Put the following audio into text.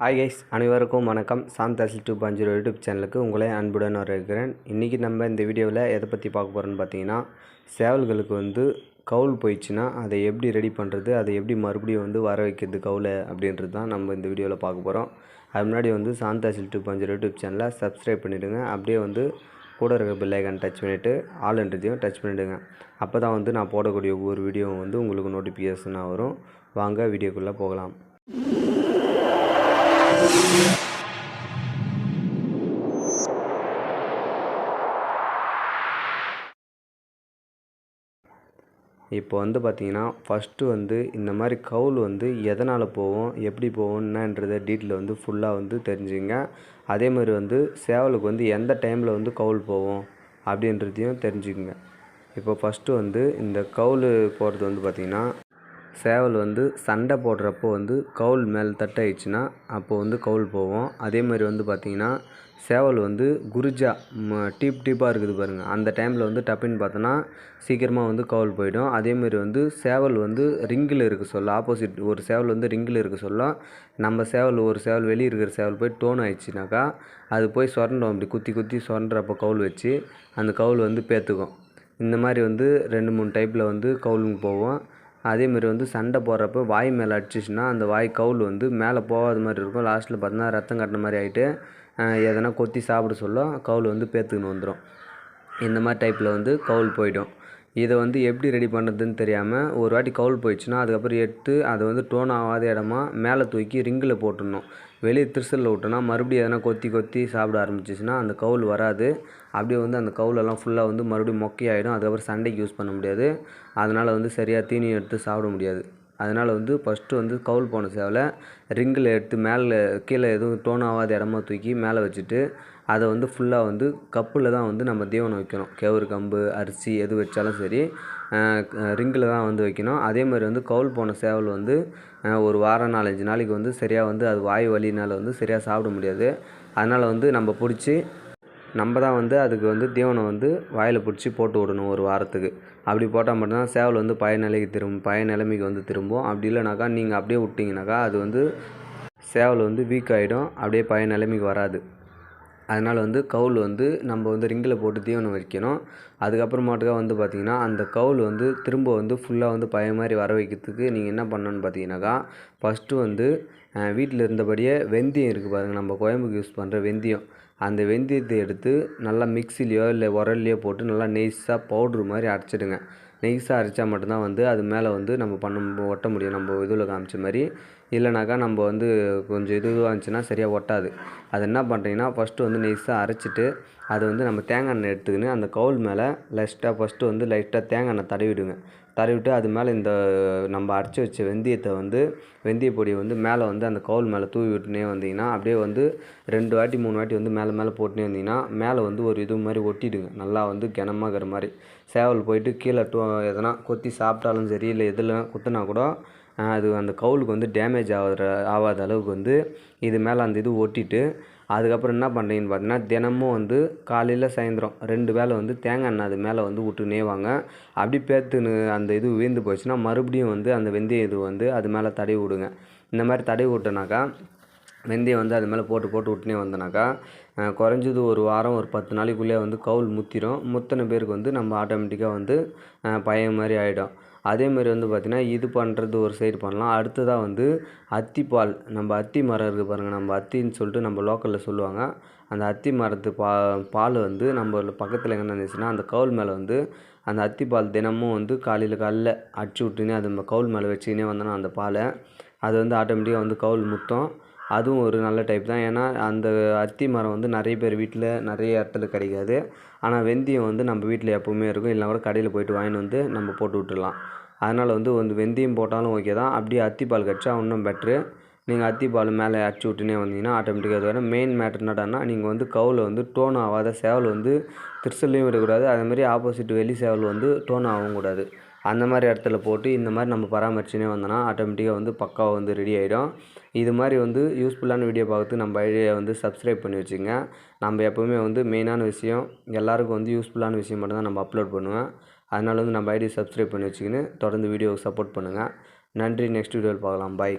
Hi guys அனைவருக்கும் வணக்கம். Sam தசில் டூ பஞ்சு யூடியூப் சேனலுக்கு உங்களை அன்புடன் வரவேற்கிறேன். இன்றைக்கி நம்ம இந்த வீடியோவில் எதை பற்றி பார்க்க போகிறோன்னு பார்த்தீங்கன்னா சேவல்களுக்கு வந்து கவுல் போயிடுச்சுன்னா அதை எப்படி ரெடி பண்ணுறது அதை எப்படி மறுபடியும் வந்து வர வைக்கிறது கவுலை அப்படின்றது தான் நம்ம இந்த வீடியோவில் பார்க்க போகிறோம் அது முன்னாடி வந்து சாம் டூ பஞ்சர் யூடியூப் சேனலை சப்ஸ்கிரைப் பண்ணிவிடுங்க அப்படியே வந்து கூட இருக்கிற பெல்லைக்கான் டச் பண்ணிவிட்டு ஆல் என்றதையும் டச் பண்ணிவிடுங்க அப்போ தான் வந்து நான் போடக்கூடிய ஒவ்வொரு வீடியோவும் வந்து உங்களுக்கு நோட்டிஃபிகேஷனாக வரும். வாங்க வீடியோக்குள்ளே போகலாம். இப்போ வந்து பார்த்தீங்கன்னா ஃபஸ்ட்டு வந்து இந்த மாதிரி கவுல் வந்து எதனால் போகும் எப்படி போகும் என்னன்றதை டீட்டெயில் வந்து ஃபுல்லாக வந்து தெரிஞ்சுங்க. அதே மாதிரி வந்து சேவலுக்கு வந்து எந்த டைமில் வந்து கவுல் போகும் அப்படின்றதையும் தெரிஞ்சுக்குங்க. இப்போ ஃபஸ்ட்டு வந்து இந்த கவுல் போகிறது வந்து பார்த்திங்கன்னா சேவல் வந்து சண்டை போடுறப்போ வந்து கவுல் மேலே தட்டாயிடுச்சுன்னா அப்போ வந்து கவுல் போவோம். அதே மாதிரி வந்து பார்த்திங்கன்னா சேவல் வந்து குருஜா டீப் டீப்பாக இருக்குது பாருங்கள் அந்த டைமில் வந்து டப்புன்னு பார்த்தோன்னா சீக்கிரமாக வந்து கவுல் போயிடும். அதேமாரி வந்து சேவல் வந்து ரிங்கில் இருக்க சொல்ல ஆப்போசிட் ஒரு சேவல் வந்து ரிங்கில் இருக்க சொல்ல நம்ம சேவல் ஒரு சேவல் வெளியே இருக்கிற சேவல் போய் டோன் ஆயிடுச்சுனாக்கா அது போய் சொரண்டோம் அப்படி குத்தி குத்தி சொரண்டுறப்போ கவுல் வச்சு அந்த கவுல் வந்து பேத்துக்கும். இந்த மாதிரி வந்து ரெண்டு மூணு டைப்பில் வந்து கவுலுங்க போவோம். அதேமாரி வந்து சண்டை போடுறப்ப வாய் மேலே அடிச்சிச்சுன்னா அந்த வாய் கவுல் வந்து மேலே போகாத மாதிரி இருக்கும். லாஸ்ட்டில் பார்த்தோன்னா ரத்தம் கட்டின மாதிரி ஆகிட்டு எதனா கொத்தி சாப்பிட சொல்ல கவுல் வந்து பேத்துக்கின்னு வந்துடும் இந்த மாதிரி டைப்பில் வந்து கவுல் போயிடும். இதை வந்து எப்படி ரெடி பண்ணுறதுன்னு தெரியாமல் ஒரு வாட்டி கவுல் போயிடுச்சுன்னா அதுக்கப்புறம் எடுத்து அதை வந்து டோன் ஆகாத இடமா மேலே தூக்கி ரிங்கில் போட்டுடணும். வெளியே திருசலில் விட்டோன்னா மறுபடியும் எதனா கொத்தி கொத்தி சாப்பிட ஆரம்பிச்சிச்சுன்னா அந்த கவுல் வராது. அப்படியே வந்து அந்த கவுலெல்லாம் ஃபுல்லாக வந்து மறுபடியும் மொக்கையாயிடும். அதுக்கப்புறம் சண்டைக்கு யூஸ் பண்ண முடியாது. அதனால் வந்து சரியாக தீனி எடுத்து சாப்பிட முடியாது. அதனால் வந்து ஃபஸ்ட்டு வந்து கவுல் போன சேவலை ரிங்கில் எடுத்து மேலே கீழே எதுவும் டோன் ஆகாத இடமா தூக்கி மேலே வச்சுட்டு அதை வந்து ஃபுல்லாக வந்து கப்பில் தான் வந்து நம்ம தீவனம் வைக்கணும். கேவுரு கம்பு அரிசி எது வச்சாலும் சரி ரிங்கில் தான் வந்து வைக்கணும். அதே மாதிரி வந்து கவுல் போன சேவல் வந்து ஒரு வாரம் நாலஞ்சு நாளைக்கு வந்து சரியாக வந்து அது வாய் வலினால் வந்து சரியாக சாப்பிட முடியாது. அதனால் வந்து நம்ம பிடிச்சி நம்ம தான் வந்து அதுக்கு வந்து தீவனம் வந்து வாயில் பிடிச்சி போட்டு விடணும் ஒரு வாரத்துக்கு. அப்படி போட்டால் மட்டும்தான் சேவல் வந்து பழைய நிலைக்கு திரும்பும் பழைய நிலைமைக்கு வந்து திரும்பும். அப்படி இல்லைனாக்கா நீங்கள் அப்படியே விட்டிங்கனாக்கா அது வந்து சேவல் வந்து வீக் ஆகிடும் அப்படியே பழைய நிலைமைக்கு வராது. அதனால் வந்து கவுல் வந்து நம்ம வந்து ரிங்கில் போட்டு தீவனம் வைக்கணும். அதுக்கப்புறமாட்டுக்கா வந்து பார்த்திங்கன்னா அந்த கவுல் வந்து திரும்ப வந்து ஃபுல்லாக வந்து பழைய மாதிரி வர வைக்கிறதுக்கு நீங்கள் என்ன பண்ணணுன்னு பார்த்தீங்கன்னாக்கா ஃபஸ்ட்டு வந்து வீட்டில் இருந்தபடியே வெந்தயம் இருக்குது பாருங்கள் நம்ம குழம்புக்கு யூஸ் பண்ணுற வெந்தயம். அந்த வெந்தயத்தை எடுத்து நல்லா மிக்சிலையோ இல்லை உரல்லையோ போட்டு நல்லா நெய்ஸாக பவுட்ரு மாதிரி அரைச்சிடுங்க. நெய்ஸாக அரைச்சா மட்டும்தான் வந்து அது மேலே வந்து நம்ம பண்ண ஒட்ட முடியும். நம்ம இதில் காமிச்ச மாதிரி இல்லைனாக்கா நம்ம வந்து கொஞ்சம் இதுவாக இருந்துச்சுன்னா சரியாக ஒட்டாது. அது என்ன பண்ணுறீங்கன்னா ஃபஸ்ட்டு வந்து நெய்ஸாக அரைச்சிட்டு அது வந்து நம்ம தேங்காய் எண்ணெய் எடுத்துக்கின்னு அந்த கவுல் மேலே லைட்டாக ஃபஸ்ட்டு வந்து லைட்டாக தேங்காய் எண்ணெய் தடவிடுங்க. தடவிட்டு அது மேலே இந்த நம்ம அரைச்சி வச்ச வெந்தயத்தை வந்து வெந்தய பொடியை வந்து மேலே வந்து அந்த கவுல் மேலே தூவி விட்டுனே வந்தீங்கன்னா அப்படியே வந்து ரெண்டு வாட்டி மூணு வாட்டி வந்து மேலே மேலே போட்டுனே வந்தீங்கன்னா மேலே வந்து ஒரு இது மாதிரி ஒட்டிடுங்க. நல்லா வந்து கிணமாகிற மாதிரி. சேவல் போயிட்டு கீழே டூ எதனா கொத்தி சாப்பிட்டாலும் சரி இல்லை எதில் குத்துனா கூட அது அந்த கவுலுக்கு வந்து டேமேஜ் ஆகிற ஆகாத அளவுக்கு வந்து இது மேலே அந்த இது ஒட்டிட்டு அதுக்கப்புறம் என்ன பண்ணுறீங்கன்னு பார்த்தீங்கன்னா தினமும் வந்து காலையில் சாயந்தரம் ரெண்டு வேளை வந்து தேங்காய் எண்ணெய் அது மேலே வந்து விட்டுனே வாங்க அப்படி பேத்துன்னு அந்த இது வீழ்ந்து போச்சுன்னா மறுபடியும் வந்து அந்த வெந்தய இது வந்து அது மேலே தடவி விடுங்க. இந்த மாதிரி தடவி விட்டனாக்கா வெந்தயம் வந்து அது மேலே போட்டு போட்டு விட்டுனே வந்தனாக்கா குறைஞ்சது ஒரு வாரம் ஒரு பத்து நாளைக்குள்ளே வந்து கவுல் முத்திரும். முத்தின பேருக்கு வந்து நம்ம ஆட்டோமேட்டிக்காக வந்து பழைய மாதிரி ஆகிடும் அதேமாரி வந்து பார்த்திங்கன்னா இது பண்ணுறது ஒரு சைடு பண்ணலாம். அடுத்ததாக வந்து அத்திப்பால் நம்ம அத்தி மரம் இருக்குது பாருங்கள் நம்ம அத்தின்னு சொல்லிட்டு நம்ம லோக்கலில் சொல்லுவாங்க. அந்த அத்தி மரத்து பா பால் வந்து நம்ம பக்கத்தில் எங்கே இருந்துச்சுன்னா அந்த கவுல் மேலே வந்து அந்த அத்திப்பால் தினமும் வந்து காலையில் காலையில் அடிச்சு விட்டுனே அது நம்ம கவுல் மேலே வச்சுக்கினே வந்தோன்னா அந்த பாலை அது வந்து ஆட்டோமேட்டிக்காக வந்து கவுல் முத்தம். அதுவும் ஒரு நல்ல டைப் தான். ஏன்னா அந்த அத்தி மரம் வந்து நிறைய பேர் வீட்டில் நிறைய இடத்துல கிடைக்காது. ஆனால் வெந்தயம் வந்து நம்ம வீட்டில் எப்போவுமே இருக்கும். இல்லைனா கூட கடையில் போய்ட்டு வாங்கிட்டு வந்து நம்ம போட்டு விட்டுடலாம். அதனால் வந்து வந்து வெந்தயம் போட்டாலும் ஓகே தான். அப்படியே அத்திப்பால் கடிச்சா இன்னும் பெட்ரு நீங்கள் அத்திப்பால் மேலே அடிச்சு விட்டுனே வந்தீங்கன்னா ஆட்டோமேட்டிக்காக அது வரும் மெயின் மேட்ரு என்னடான்னா நீங்கள் வந்து கவுல வந்து டோன் ஆகாத சேவல் வந்து திருசல்லையும் விடக்கூடாது. அதேமாதிரி ஆப்போசிட் வெளி சேவல் வந்து டோன் ஆகவும் கூடாது. அந்த மாதிரி இடத்துல போட்டு இந்த மாதிரி நம்ம பராமரிச்சுனே வந்தோன்னா ஆட்டோமேட்டிக்காக வந்து பக்காவாக வந்து ரெடி ஆகிடும் இது மாதிரி வந்து யூஸ்ஃபுல்லான வீடியோ பார்த்து நம்ம ஐடியா வந்து சப்ஸ்கிரைப் பண்ணி வச்சுங்க நம்ம எப்போவுமே வந்து மெயினான விஷயம் எல்லாருக்கும் வந்து யூஸ்ஃபுல்லான விஷயம் மட்டும் தான் நம்ம அப்லோட் பண்ணுவேன். அதனால் வந்து நம்ம ஐடியை சப்ஸ்கிரைப் பண்ணி வச்சுக்கின்னு தொடர்ந்து வீடியோவுக்கு சப்போர்ட் பண்ணுங்கள் நன்றி நெக்ஸ்ட் வீடியோவில் பார்க்கலாம். பாய்